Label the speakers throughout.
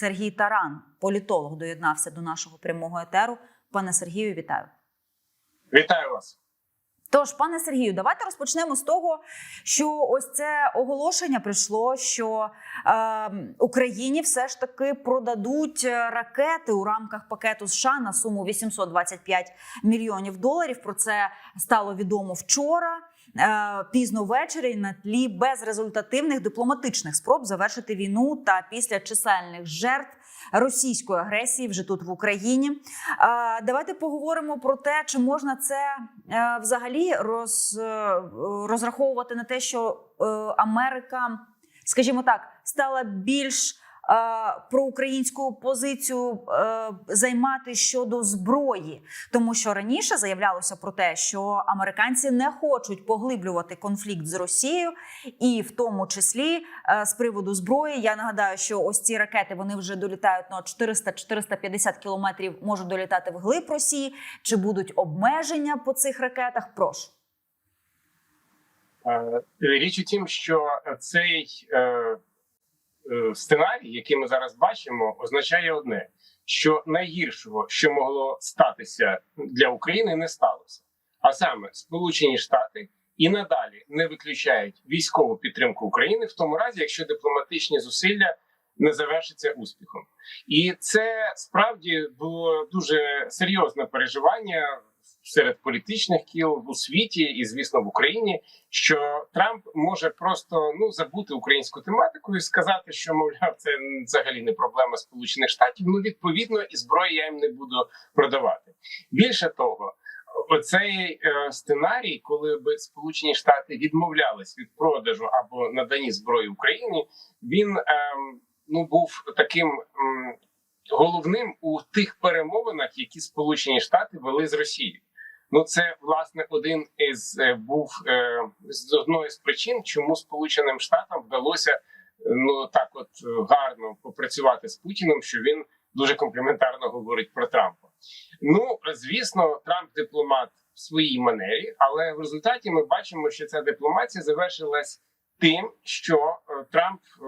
Speaker 1: Сергій Таран, політолог, доєднався до нашого прямого етеру. Пане Сергію, вітаю.
Speaker 2: Вітаю вас.
Speaker 1: Тож, пане Сергію, давайте розпочнемо з того, що ось це оголошення прийшло, що е, Україні все ж таки продадуть е, ракети у рамках пакету США на суму 825 мільйонів доларів. Про це стало відомо вчора. Е, Пізно ввечері на тлі безрезультативних дипломатичних спроб завершити війну та після чисельних жертв російської агресії вже тут в Україні. Давайте поговоримо про те, чи можна це е, взагалі роз, е, розраховувати на те, що е, Америка, скажімо так, стала більш е, проукраїнську позицію е, займати щодо зброї, тому що раніше заявлялося про те, що американці не хочуть поглиблювати конфлікт з Росією, і в тому числі е, з приводу зброї. Я нагадаю, що ось ці ракети вони вже долітають на 400-450 кілометрів, можуть долітати вглиб Росії. Чи будуть обмеження по цих ракетах? Прошу.
Speaker 2: Е, Річ у тім, що цей сценарій, який ми зараз бачимо, означає одне: що найгіршого, що могло статися для України, не сталося. А саме Сполучені Штати і надалі не виключають військову підтримку України в тому разі, якщо дипломатичні зусилля не завершаться успіхом, і це справді було дуже серйозне переживання серед політичних кіл у світі і, звісно, в Україні, що Трамп може просто ну забути українську тематику і сказати, що мовляв, це взагалі не проблема Сполучених Штатів. Ну відповідно, і зброї я їм не буду продавати. Більше того. Оцей е, сценарій, коли би Сполучені Штати відмовлялись від продажу або надані зброї Україні, він е, ну був таким м, головним у тих перемовинах, які Сполучені Штати вели з Росією. Ну, це власне один із е, був е, з одної з причин, чому Сполученим Штатам вдалося ну так, от е, гарно попрацювати з Путіним, що він дуже компліментарно говорить про Трампа. Ну звісно, Трамп дипломат в своїй манері, але в результаті ми бачимо, що ця дипломатія завершилась тим, що е, Трамп е,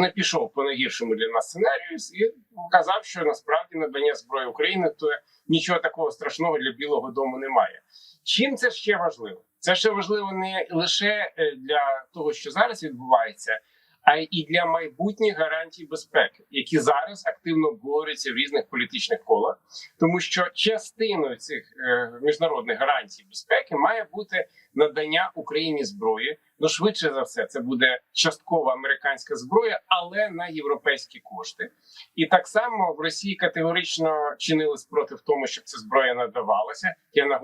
Speaker 2: не пішов по найгіршому для нас сценарію і казав, що насправді надання зброї України то нічого такого страшного для Білого Дому немає. Чим це ще важливо? Це ще важливо не лише е, для того, що зараз відбувається, а й для майбутніх гарантій безпеки, які зараз активно обговорюються в різних політичних колах, тому що частиною цих е, міжнародних гарантій безпеки має бути надання Україні зброї. Ну швидше за все, це буде часткова американська зброя, але на європейські кошти. І так само в Росії категорично чинили спротив тому, щоб ця зброя надавалася. Я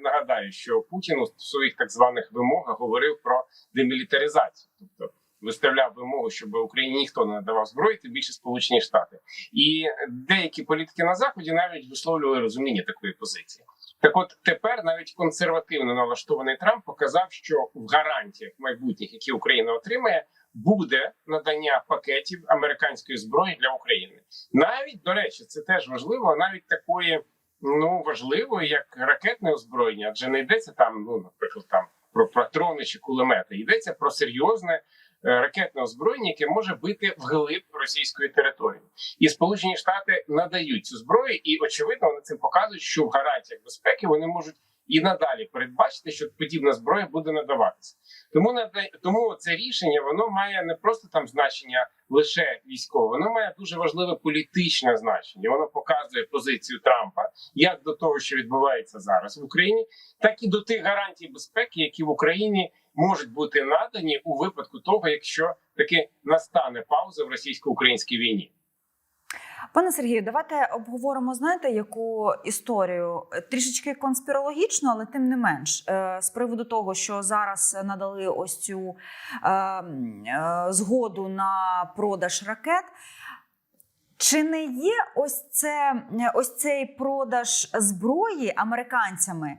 Speaker 2: нагадаю, що Путін у своїх так званих вимогах говорив про демілітаризацію, тобто виставляв вимогу, щоб Україні ніхто не надавав зброї, тим більше Сполучені Штати. І деякі політики на заході навіть висловлювали розуміння такої позиції. Так, от тепер навіть консервативно налаштований Трамп показав, що в гарантіях майбутніх, які Україна отримає, буде надання пакетів американської зброї для України. Навіть до речі, це теж важливо. Навіть такої ну важливої, як ракетне озброєння, адже не йдеться там, ну наприклад, там про патрони чи кулемети. Йдеться про серйозне ракетне озброєння, яке може бити вглиб російської території, і Сполучені Штати надають цю зброю, і очевидно вони цим показують, що в гарантіях безпеки вони можуть і надалі передбачити, що подібна зброя буде надаватися. Тому тому це рішення воно має не просто там значення лише військове, воно має дуже важливе політичне значення. Воно показує позицію Трампа як до того, що відбувається зараз в Україні, так і до тих гарантій безпеки, які в Україні можуть бути надані у випадку того, якщо таки настане пауза в російсько-українській війні.
Speaker 1: Пане Сергію, давайте обговоримо, знаєте, яку історію трішечки конспірологічно, але тим не менш, е, з приводу того, що зараз надали ось цю е, е, згоду на продаж ракет. Чи не є ось це ось цей продаж зброї американцями е,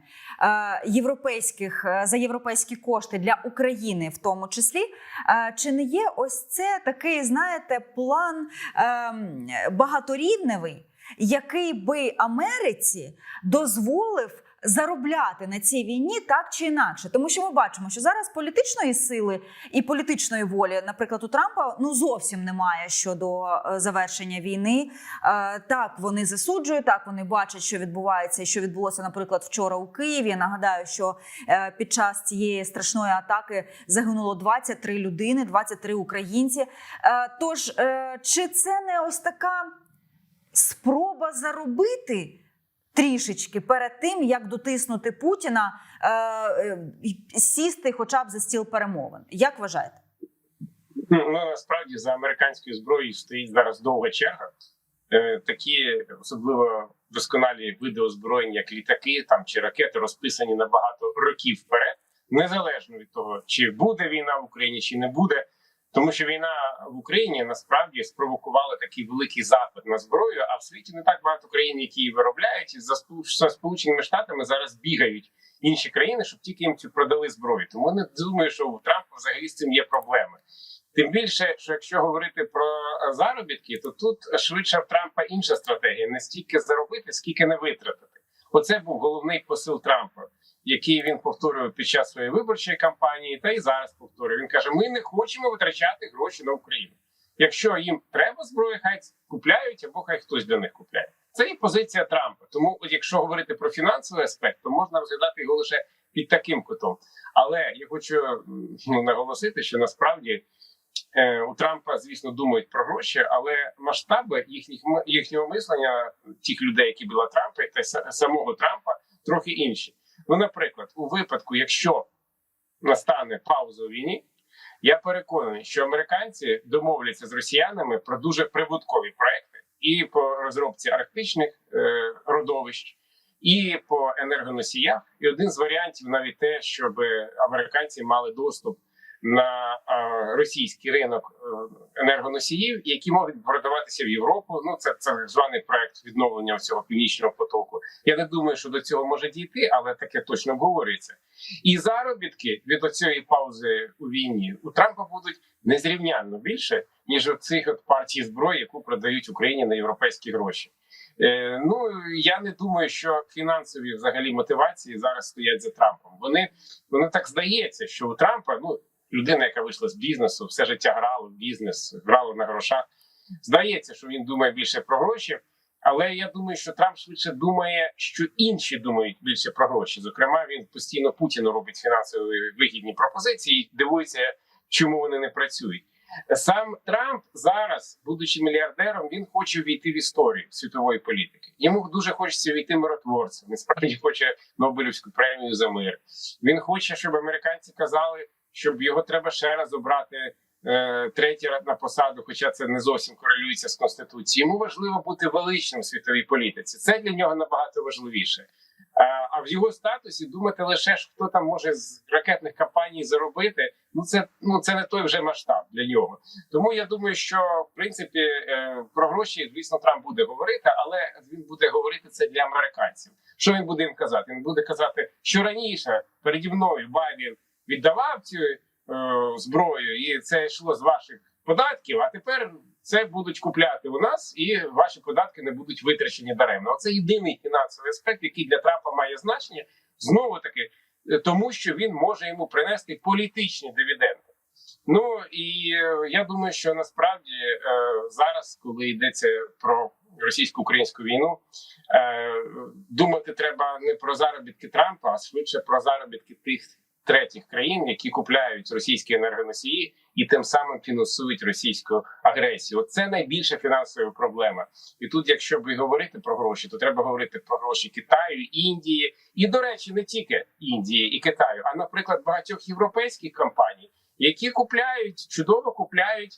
Speaker 1: європейських е, за європейські кошти для України, в тому числі? Е, чи не є ось це такий, знаєте, план е, багаторівневий, який би Америці дозволив заробляти на цій війні так чи інакше, тому що ми бачимо, що зараз політичної сили і політичної волі, наприклад, у Трампа ну зовсім немає щодо е, завершення війни. Е, Так, вони засуджують, так вони бачать, що відбувається, і що відбулося, наприклад, вчора у Києві. Нагадаю, що е, під час цієї страшної атаки загинуло 23 людини, 23 українці. Тож, чи це не ось така спроба заробити? Трішечки перед тим, як дотиснути Путіна, е, е, сісти хоча б за стіл перемовин. Як вважаєте?
Speaker 2: Ну насправді за американською зброєю стоїть зараз довга черга. Е, Такі особливо досконалі види озброєння, як літаки там чи ракети, розписані на багато років вперед, незалежно від того, чи буде війна в Україні, чи не буде. Тому що війна в Україні насправді спровокувала такий великий запит на зброю. А в світі не так багато країн, які її виробляють, і за сполученими штатами зараз бігають інші країни, щоб тільки їм цю продали зброю. Тому не думаю, що у Трампа взагалі з цим є проблеми. Тим більше, що якщо говорити про е, заробітки, то тут швидше в Трампа інша стратегія: не стільки заробити, скільки не витратити. Оце був головний посил Трампа, який він повторював під час своєї виборчої кампанії, та й зараз повторює. Він каже: Ми не хочемо витрачати гроші на Україну. Якщо їм треба зброю, хай купляють або хай хтось для них купляє. Це і позиція Трампа. Тому, от якщо говорити про фінансовий аспект, то можна розглядати його лише під таким кутом. Але я хочу ну, наголосити, що насправді е, у Трампа, звісно, думають про гроші, але масштаби їхніх їхнього мислення, тих людей, які біля Трампа, та самого Трампа, трохи інші. Ну, наприклад, у випадку, якщо настане пауза у війні, я переконаний, що американці домовляться з росіянами про дуже прибуткові проекти і по розробці арктичних е, родовищ, і по енергоносіях. І один з варіантів навіть те, щоб американці мали доступ на е, російський ринок е, енергоносіїв, які можуть продаватися в Європу. Ну це це так званий проект відновлення цього північного потоку. Я не думаю, що до цього може дійти, але таке точно обговорюється. І заробітки від оцієї паузи у війні у Трампа будуть незрівнянно більше ніж у цих от партій зброї, яку продають Україні на європейські гроші. Е, ну я не думаю, що фінансові взагалі мотивації зараз стоять за Трампом. Вони воно так здається, що у Трампа ну людина, яка вийшла з бізнесу, все життя грала в бізнес, грала на грошах. Здається, що він думає більше про гроші. Але я думаю, що Трамп швидше думає, що інші думають більше про гроші. Зокрема, він постійно Путіну робить фінансові вигідні пропозиції і дивується, чому вони не працюють. Сам Трамп зараз, будучи мільярдером, він хоче війти в історію світової політики. Йому дуже хочеться війти миротворцем. Він справді хоче Нобелівську премію за мир. Він хоче, щоб американці казали, щоб його треба ще раз обрати е, третій раз на посаду, хоча це не зовсім корелюється з конституцією. Йому важливо бути величним в світовій політиці. Це для нього набагато важливіше. А, а в його статусі думати лише хто там може з ракетних кампаній заробити. Ну це ну це не той вже масштаб для нього. Тому я думаю, що в принципі е, про гроші, звісно, Трамп буде говорити, але він буде говорити це для американців. Що він буде їм казати? Він буде казати, що раніше переді мною Байден віддавав цю е, зброю, і це йшло з ваших податків. А тепер це будуть купляти у нас, і ваші податки не будуть витрачені даремно. Це єдиний фінансовий аспект, який для Трампа має значення знову таки, е, тому що він може йому принести політичні дивіденди. Ну і е, я думаю, що насправді е, зараз, коли йдеться про російсько-українську війну, е, думати треба не про заробітки Трампа, а швидше про заробітки тих третіх країн, які купляють російські енергоносії і тим самим фінансують російську агресію. Це найбільша фінансова проблема. І тут, якщо би говорити про гроші, то треба говорити про гроші Китаю, Індії, і до речі, не тільки Індії і Китаю, а наприклад, багатьох європейських компаній, які купляють чудово купляють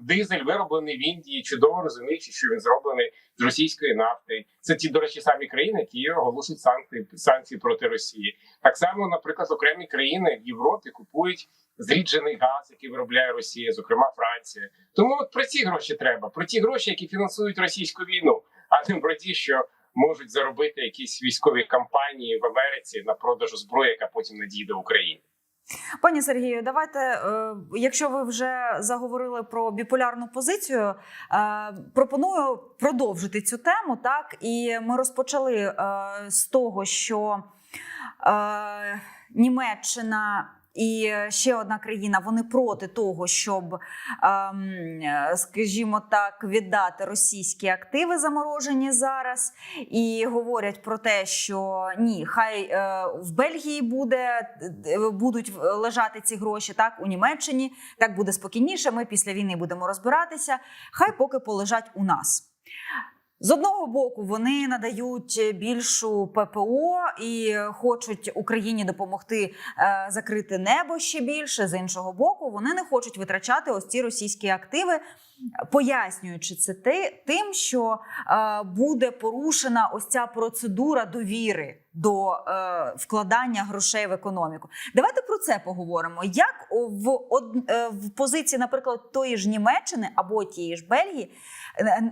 Speaker 2: дизель, вироблений в Індії, чудово розуміючи, що він зроблений з російської нафти. Це ті, до речі, самі країни, які оголошують санкції санкції проти Росії. Так само, наприклад, окремі країни в Європі купують зріджений газ, який виробляє Росія, зокрема Франція. Тому от про ці гроші треба, про ті гроші, які фінансують російську війну, а не про ті, що можуть заробити якісь військові кампанії в Америці на продажу зброї, яка потім надійде Україні.
Speaker 1: Пані Сергію, давайте, е, якщо ви вже заговорили про біполярну позицію, е, пропоную продовжити цю тему. Так, і ми розпочали е, з того, що Німеччина. І ще одна країна вони проти того, щоб, ем, скажімо так, віддати російські активи заморожені зараз, і говорять про те, що ні, хай е, в Бельгії буде е, будуть лежати ці гроші, так у Німеччині так буде спокійніше. Ми після війни будемо розбиратися. Хай поки полежать у нас. З одного боку, вони надають більшу ППО і хочуть Україні допомогти е, закрити небо ще більше. З іншого боку, вони не хочуть витрачати ось ці російські активи, пояснюючи це тим, що е, буде порушена ось ця процедура довіри до е, вкладання грошей в економіку. Давайте про це поговоримо. Як в, в позиції, наприклад, тої ж Німеччини або тієї ж Бельгії,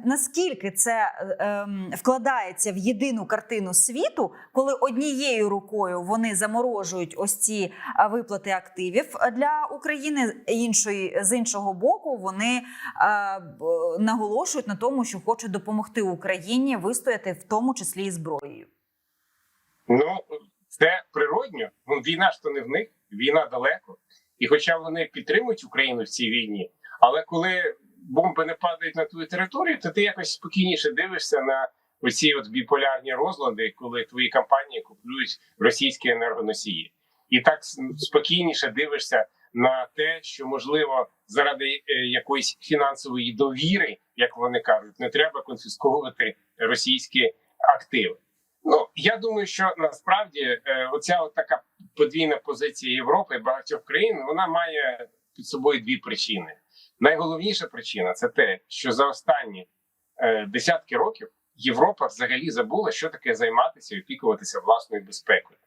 Speaker 1: наскільки це е, ем, вкладається в єдину картину світу, коли однією рукою вони заморожують ось ці е, виплати активів для України, іншої з іншого боку, вони е, наголошують на тому, що хочуть допомогти Україні вистояти, в тому числі і зброєю.
Speaker 2: Ну це природньо. Ну війна ж то не в них, війна далеко. І хоча вони підтримують Україну в цій війні, але коли бомби не падають на твою територію, то ти якось спокійніше дивишся на оці от біполярні розлади, коли твої компанії купують російські енергоносії, і так спокійніше дивишся на те, що можливо заради е, якоїсь фінансової довіри, як вони кажуть, не треба конфісковувати російські активи. Ну я думаю, що насправді е, оця от така подвійна позиція Європи і багатьох країн вона має під собою дві причини. Найголовніша причина це те, що за останні е, десятки років Європа взагалі забула, що таке займатися і опікуватися власною безпекою,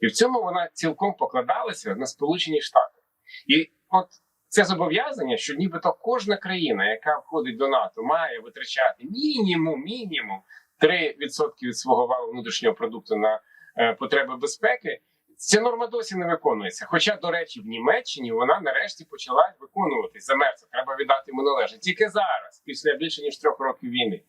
Speaker 2: і в цьому вона цілком покладалася на Сполучені Штати. І от це зобов'язання, що нібито кожна країна, яка входить до НАТО, має витрачати мінімум, мінімум 3% від свого валового внутрішнього продукту на е, потреби безпеки. Ця норма досі не виконується. Хоча, до речі, в Німеччині вона нарешті почала виконуватись. Замерзла. Треба віддати йому належить тільки зараз, після більше ніж трьох років війни.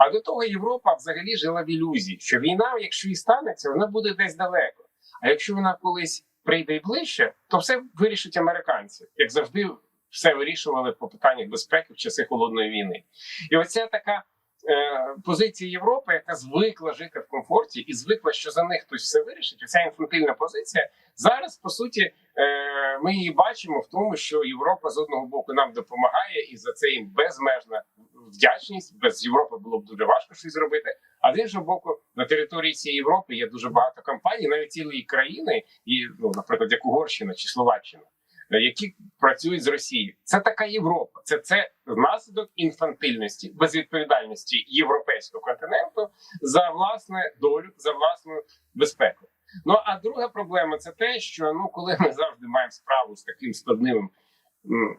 Speaker 2: А до того Європа взагалі жила в ілюзії, що війна, якщо і станеться, вона буде десь далеко. А якщо вона колись прийде і ближче, то все вирішать американці, як завжди, все вирішували по питаннях безпеки в часи холодної війни. І оця така е, позиція Європи, яка звикла жити в комфорті і звикла, що за них хтось все вирішить. Оця інфантильна позиція зараз по суті е, ми її бачимо в тому, що Європа з одного боку нам допомагає, і за це їм безмежна вдячність. Без Європи було б дуже важко щось зробити. А з іншого боку, на території цієї Європи є дуже багато компаній, навіть цілої країни, і ну, наприклад, як Угорщина чи Словаччина, які працюють з Росією. Це така Європа. Це це внаслідок інфантильності, безвідповідальності європейського континенту за власне долю, за власну безпеку. Ну а друга проблема це те, що ну коли ми завжди маємо справу з таким складним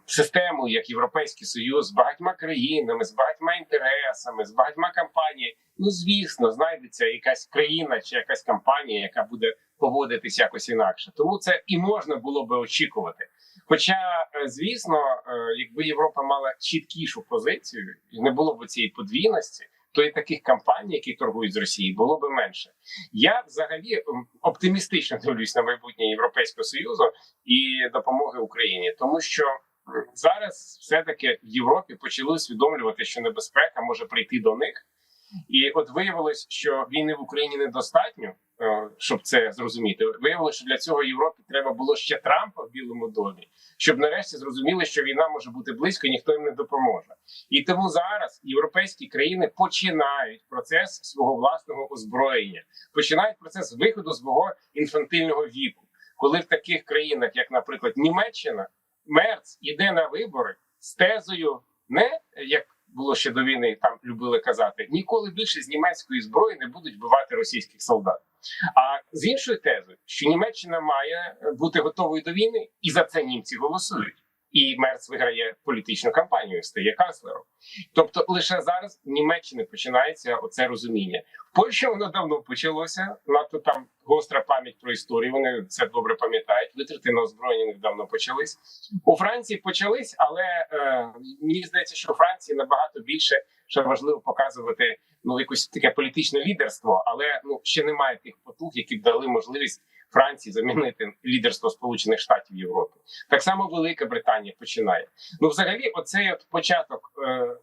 Speaker 2: системою, як Європейський Союз, з багатьма країнами, з багатьма інтересами, з багатьма компаніями, ну звісно, знайдеться якась країна чи якась компанія, яка буде поводитись якось інакше. Тому це і можна було би очікувати. Хоча, е, звісно, е, якби Європа мала чіткішу позицію і не було б цієї подвійності, то і таких компаній, які торгують з Росією, було б менше. Я взагалі оптимістично дивлюсь на майбутнє Європейського союзу і допомоги Україні, тому що зараз все таки в Європі почали усвідомлювати, що небезпека може прийти до них. І от виявилось, що війни в Україні недостатньо, е, щоб це зрозуміти. Виявилося, що для цього Європі треба було ще Трампа в Білому домі, щоб нарешті зрозуміли, що війна може бути близько, і ніхто їм не допоможе. І тому зараз європейські країни починають процес свого власного озброєння, починають процес виходу свого інфантильного віку, коли в таких країнах, як, наприклад, Німеччина, Мерц іде на вибори з тезою, не як було ще до війни, там любили казати, ніколи більше з німецької зброї не будуть вбивати російських солдат. А з іншою тезою, що Німеччина має бути готовою до війни, і за це німці голосують. І Мерц виграє політичну кампанію, стає канцлером. Тобто, лише зараз в Німеччині починається оце розуміння. В Польщі воно давно почалося. Надто там гостра пам'ять про історію. Вони це добре пам'ятають. Витрати на озброєння них давно почались. У Франції почались, але е, мені здається, що у Франції набагато більше що важливо показувати ну якось таке політичне лідерство, але ну ще немає тих потуг, які б дали можливість Франції замінити лідерство Сполучених Штатів Європи. Так само Велика Британія починає. Ну, взагалі, оцей от початок. Е,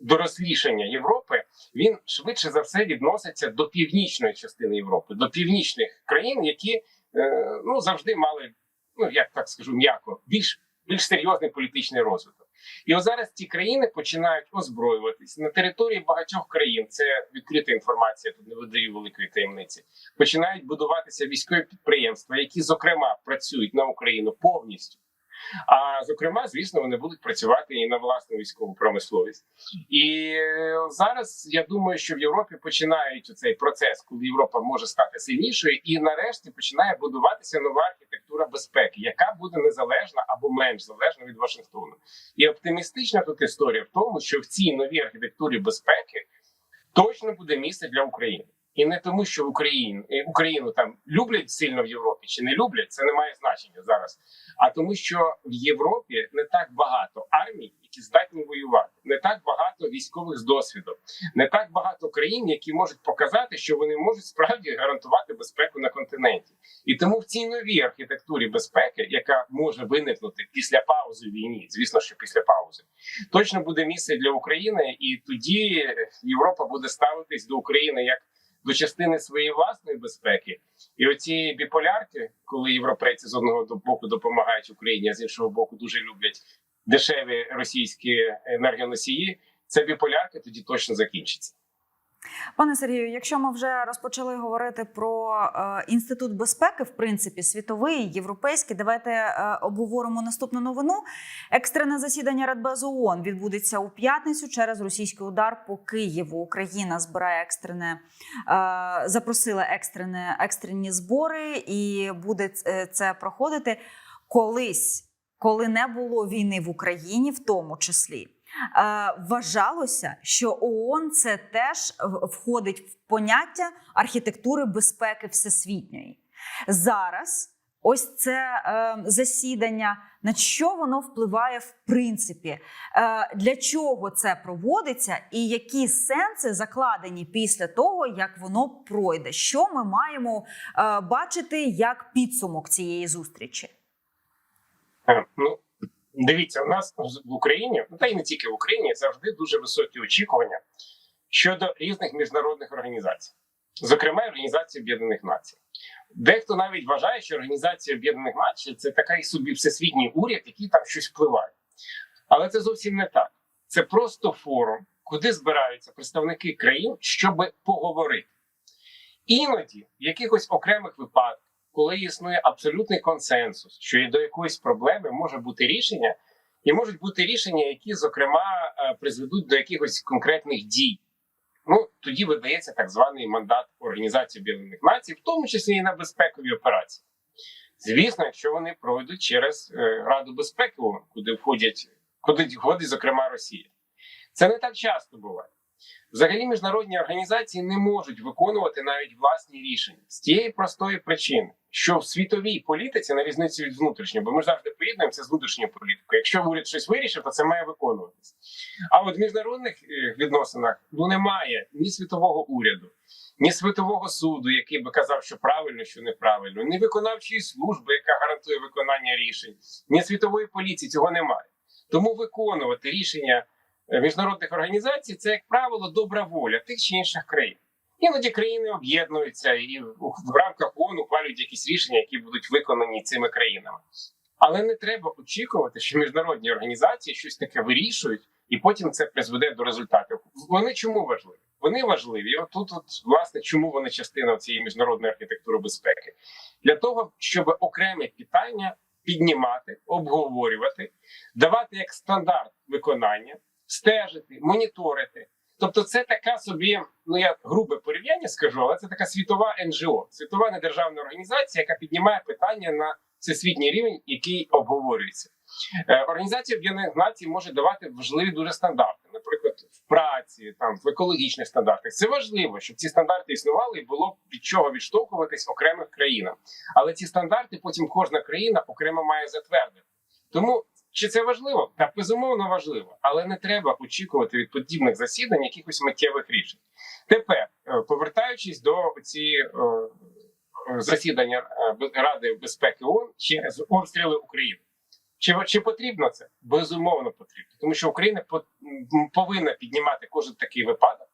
Speaker 2: Дорослішання Європи він швидше за все відноситься до північної частини Європи, до північних країн, які е, ну завжди мали, ну як так скажу, м'яко, більш більш серйозний політичний розвиток. І от зараз ці країни починають озброюватись на території багатьох країн. Це відкрита інформація. Тут не видаю великої таємниці. Починають будуватися військові підприємства, які зокрема працюють на Україну повністю. А зокрема, звісно, вони будуть працювати і на власну військову промисловість. І зараз я думаю, що в Європі починають цей процес, коли Європа може стати сильнішою, і нарешті починає будуватися нова архітектура безпеки, яка буде незалежна або менш залежна від Вашингтону. І оптимістична тут історія в тому, що в цій новій архітектурі безпеки точно буде місце для України. І не тому, що в Україні Україну там люблять сильно в Європі чи не люблять, це не має значення зараз. А тому, що в Європі не так багато армій, які здатні воювати, не так багато військових з досвідом, не так багато країн, які можуть показати, що вони можуть справді гарантувати безпеку на континенті. І тому в цій новій архітектурі безпеки, яка може виникнути після паузи в війні, звісно, що після паузи, точно буде місце для України, і тоді Європа буде ставитись до України як до частини своєї власної безпеки, і оці біполярки, коли європейці з одного боку допомагають Україні, а з іншого боку дуже люблять дешеві російські енергоносії. Ця біполярка тоді точно закінчиться.
Speaker 1: Пане Сергію, якщо ми вже розпочали говорити про е, інститут безпеки, в принципі, світовий, європейський, давайте е, обговоримо наступну новину. Екстрене засідання Радбезу ООН відбудеться у п'ятницю через російський удар по Києву. Україна збирає екстрене, е, запросила екстрене екстрені збори, і буде це проходити колись, коли не було війни в Україні, в тому числі. Е, вважалося, що ООН це теж входить в поняття архітектури безпеки всесвітньої. Зараз ось це е, засідання, на що воно впливає в принципі, е, для чого це проводиться, і які сенси закладені після того, як воно пройде. Що ми маємо бачити як підсумок цієї зустрічі?
Speaker 2: Ну дивіться, у нас в Україні, ну та й не тільки в Україні, завжди дуже високі очікування щодо різних міжнародних організацій, зокрема Організації Об'єднаних Націй. Дехто навіть вважає, що Організація Об'єднаних Націй це такий собі всесвітній уряд, який там щось впливає. Але це зовсім не так. Це просто форум, куди збираються представники країн, щоб поговорити. Іноді в якихось окремих випадках, коли існує абсолютний консенсус, що і до якоїсь проблеми може бути рішення, і можуть бути рішення, які, зокрема, е, призведуть до якихось конкретних дій. Ну тоді видається так званий мандат Організації Об'єднаних Націй, в тому числі і на безпекові операції. Звісно, якщо вони пройдуть через е, Раду безпеки, куди входять, куди входить, зокрема, Росія. Це не так часто буває. Взагалі, міжнародні організації не можуть виконувати навіть власні рішення з тієї простої причини, що в світовій політиці на різницю від внутрішньої, бо ми завжди поєднуємося з внутрішньою політикою. Якщо уряд щось вирішив, то це має виконуватися. А от в міжнародних е, відносинах ну немає ні світового уряду, ні світового суду, який би казав, що правильно, що неправильно, ні виконавчої служби, яка гарантує виконання рішень, ні світової поліції цього немає. Тому виконувати рішення міжнародних організацій це, як правило, добра воля тих чи інших країн. Іноді країни об'єднуються і в в рамках ООН ухвалюють якісь рішення, які будуть виконані цими країнами. Але не треба очікувати, що міжнародні організації щось таке вирішують, і потім це призведе до результатів. Вони чому важливі? Вони важливі. І Отут, от, власне, чому вони частина цієї міжнародної архітектури безпеки? Для того, щоб окремі питання піднімати, обговорювати, давати як стандарт виконання, стежити, моніторити. Тобто, це така собі, ну я грубе порівняння скажу, але це така світова НЖО, світова недержавна організація, яка піднімає питання на всесвітній рівень, який обговорюється. Е, Організація Об'єднаних Націй може давати важливі дуже стандарти, наприклад, в праці, там в екологічних стандартах. Це важливо, щоб ці стандарти існували і було від чого відштовхуватись окремих країнам. Але ці стандарти потім кожна країна окремо має затвердити. Тому чи це важливо? Так, безумовно важливо, але не треба очікувати від подібних засідань якихось миттєвих рішень. Тепер, е, повертаючись до цієї е, е, засідання Ради безпеки ООН через обстріли України. Чи, чи потрібно це? Безумовно потрібно, тому що Україна по- повинна піднімати кожен такий випадок.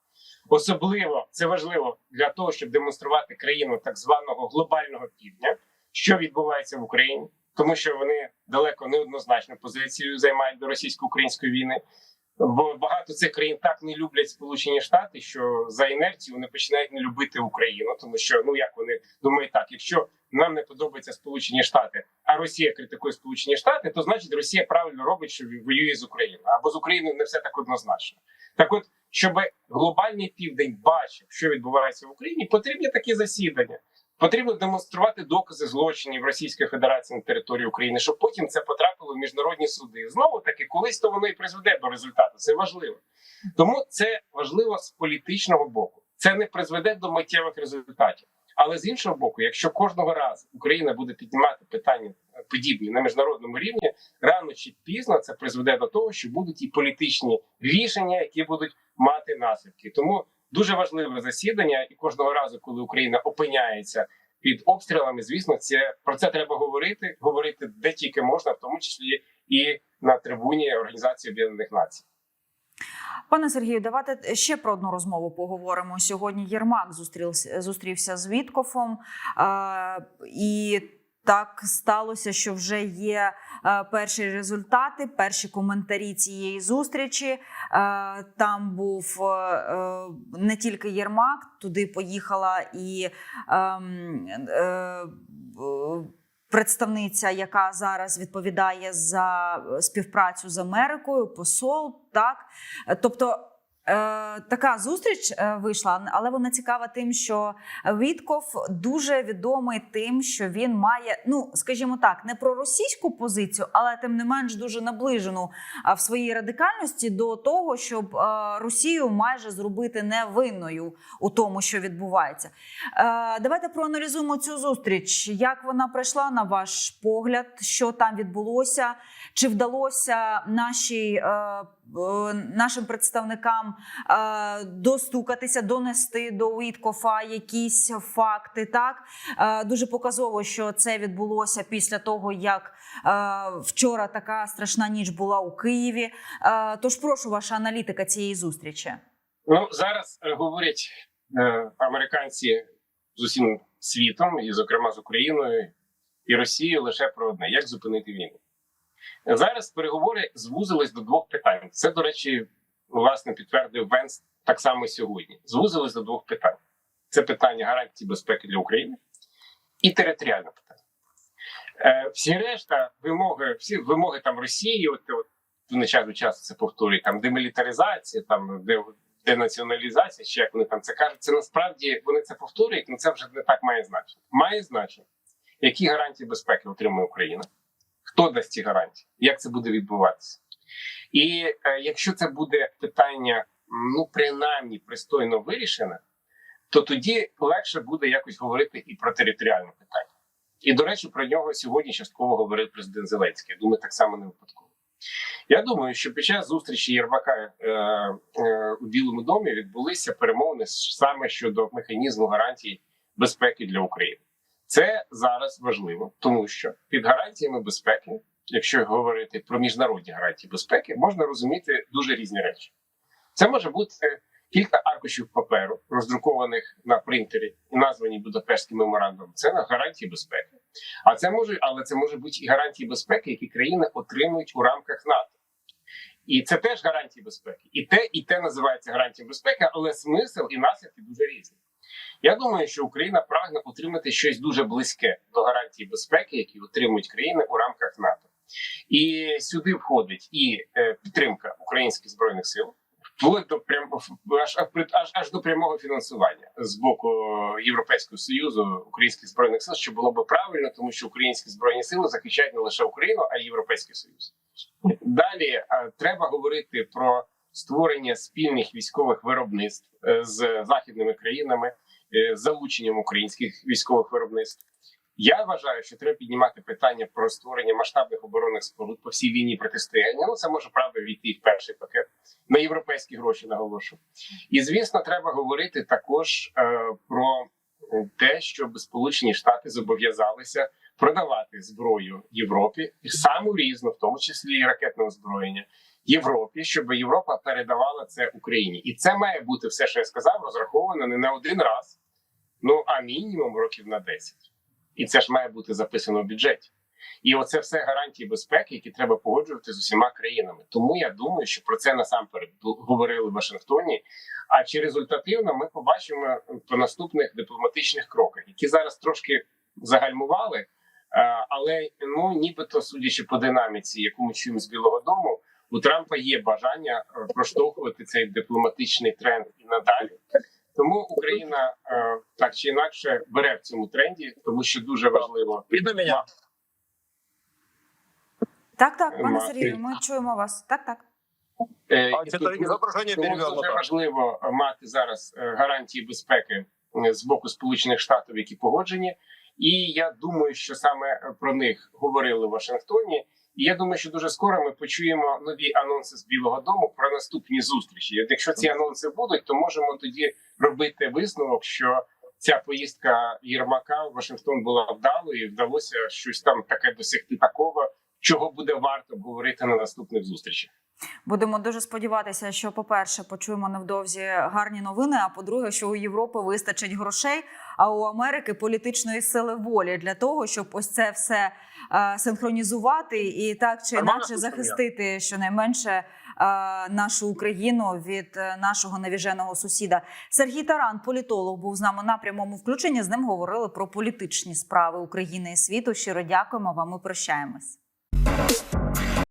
Speaker 2: Особливо це важливо для того, щоб демонструвати країну так званого глобального півдня, що відбувається в Україні, тому що вони далеко неоднозначну позицію займають до російсько-української війни. Бо багато цих країн так не люблять Сполучені Штати, що за інерцію вони починають не любити Україну, тому що ну як вони думають, так якщо нам не подобаються Сполучені Штати, а Росія критикує Сполучені Штати, то значить Росія правильно робить, що воює з Україною або з Україною не все так однозначно. Так, от щоб глобальний південь бачив, що відбувається в Україні, потрібні такі засідання. Потрібно демонструвати докази злочинів Російської Федерації на території України, щоб потім це потрапило в міжнародні суди. Знову таки, колись то воно і призведе до результату. Це важливо. Тому це важливо з політичного боку. Це не призведе до миттєвих результатів. Але з іншого боку, якщо кожного разу Україна буде піднімати питання е, подібні на міжнародному рівні, рано чи пізно це призведе до того, що будуть і політичні рішення, які будуть мати наслідки. Тому дуже важливе засідання, і кожного разу, коли Україна опиняється під обстрілами, звісно, це про це треба говорити, говорити де тільки можна, в тому числі і на трибуні Організації Об'єднаних Націй.
Speaker 1: Пане Сергію, давайте ще про одну розмову поговоримо. Сьогодні Єрмак зустрівся, зустрівся з Віткофом, е, і так сталося, що вже є е, перші результати, перші коментарі цієї зустрічі. Е, там був е, не тільки Єрмак, туди поїхала і. ем, Представниця, яка зараз відповідає за співпрацю з Америкою, посол, так тобто. Е, така зустріч е, вийшла, але вона цікава тим, що Вітков дуже відомий тим, що він має, ну скажімо так, не про російську позицію, але тим не менш дуже наближену в своїй радикальності до того, щоб е, Росію майже зробити невинною у тому, що відбувається. Давайте проаналізуємо цю зустріч. Як вона пройшла на ваш погляд? Що там відбулося? Чи вдалося нашій, е, е, нашим представникам е, достукатися, донести до Віткофа якісь факти? Так дуже показово, що це відбулося після того, як вчора така страшна ніч була у Києві. Тож прошу ваша аналітика цієї зустрічі.
Speaker 2: Ну зараз говорять американці з усім світом, і, зокрема, з Україною і Росією, лише про одне: як зупинити війну. Зараз переговори звузились до двох питань. Це, до речі, власне підтвердив Венс так само сьогодні. Звузились до двох питань: це питання гарантії безпеки для України і територіальне питання. Е, всі решта вимоги, всі вимоги там Росії, от, от вони час від часу це повторюють, там демілітаризація, там де денаціоналізація, чи як вони там це кажуть, це насправді вони це повторюють, але це вже не так має значення. Має значення, які гарантії безпеки отримує Україна, хто дасть ці гарантії, як це буде відбуватися. І е, якщо це буде питання, ну принаймні пристойно вирішене, то тоді легше буде якось говорити і про територіальне питання. І до речі, про нього сьогодні частково говорив президент Зеленський. Думаю, так само не випадково. Я думаю, що під час зустрічі Єрмака е, е, у Білому домі відбулися перемовини саме щодо механізму гарантій безпеки для України. Це зараз важливо, тому що під гарантіями безпеки, якщо говорити про міжнародні гарантії безпеки, можна розуміти дуже різні речі. Це може бути кілька аркушів паперу, роздрукованих на принтері названі Будапештським меморандумом. Це на гарантії безпеки. А це може, але це може бути і гарантії безпеки, які країни отримують у рамках НАТО. І це теж гарантії безпеки. І те, і те називається гарантією безпеки, але смисл і наслідки дуже різні. Я думаю, що Україна прагне отримати щось дуже близьке до гарантії безпеки, які отримують країни у рамках НАТО. І сюди входить і е, підтримка українських збройних сил, вплоть до прям аж, аж аж до прямого фінансування з боку Європейського союзу українських збройних сил, що було би правильно, тому що українські збройні сили захищають не лише Україну, а й Європейський Союз. Далі е, треба говорити про створення спільних військових виробництв е, з західними країнами залученням українських військових виробництв. Я вважаю, що треба піднімати питання про створення масштабних оборонних споруд по всій лінії протистояння. Ну це може правда війти в перший пакет на європейські гроші. Наголошу. І звісно, треба говорити також е, про те, щоб Сполучені Штати зобов'язалися продавати зброю Європі і саму різну, в тому числі і ракетне озброєння Європі, щоб Європа передавала це Україні, і це має бути все, що я сказав, розраховано не на один раз, ну а мінімум років на 10. І це ж має бути записано в бюджеті. І оце все гарантії безпеки, які треба погоджувати з усіма країнами. Тому я думаю, що про це насамперед говорили в Вашингтоні. А чи результативно ми побачимо по наступних дипломатичних кроках, які зараз трошки загальмували, е, але ну нібито судячи по динаміці, яку ми чуємо з Білого Дому, у Трампа є бажання е, проштовхувати цей дипломатичний тренд і надалі. Тому Україна е, так чи інакше бере в цьому тренді, тому що дуже важливо
Speaker 3: Видно мене?
Speaker 1: Так, так, пане Сергію, ми чуємо вас. Так, так.
Speaker 2: Е,
Speaker 3: А
Speaker 2: і
Speaker 3: це
Speaker 2: тут
Speaker 3: зображення
Speaker 2: Тому дуже важливо мати зараз е, гарантії безпеки е, з боку Сполучених Штатів, які погоджені. І я думаю, що саме е, про них говорили в Вашингтоні. І я думаю, що дуже скоро ми почуємо нові анонси з Білого Дому про наступні зустрічі. І От Якщо ці анонси будуть, то можемо тоді робити висновок, що ця поїздка Єрмака в Вашингтон була вдалою, і вдалося щось там таке досягти такого, чого буде варто говорити на наступних зустрічах.
Speaker 1: Будемо дуже сподіватися, що, по-перше, почуємо невдовзі гарні новини. А по-друге, що у Європи вистачить грошей, а у Америки політичної сили волі для того, щоб ось це все е, синхронізувати і так чи інакше захистити щонайменше е, нашу Україну від е, нашого навіженого сусіда. Сергій Таран, політолог, був з нами на прямому включенні. З ним говорили про політичні справи України і світу. Щиро дякуємо вам. Ми прощаємось.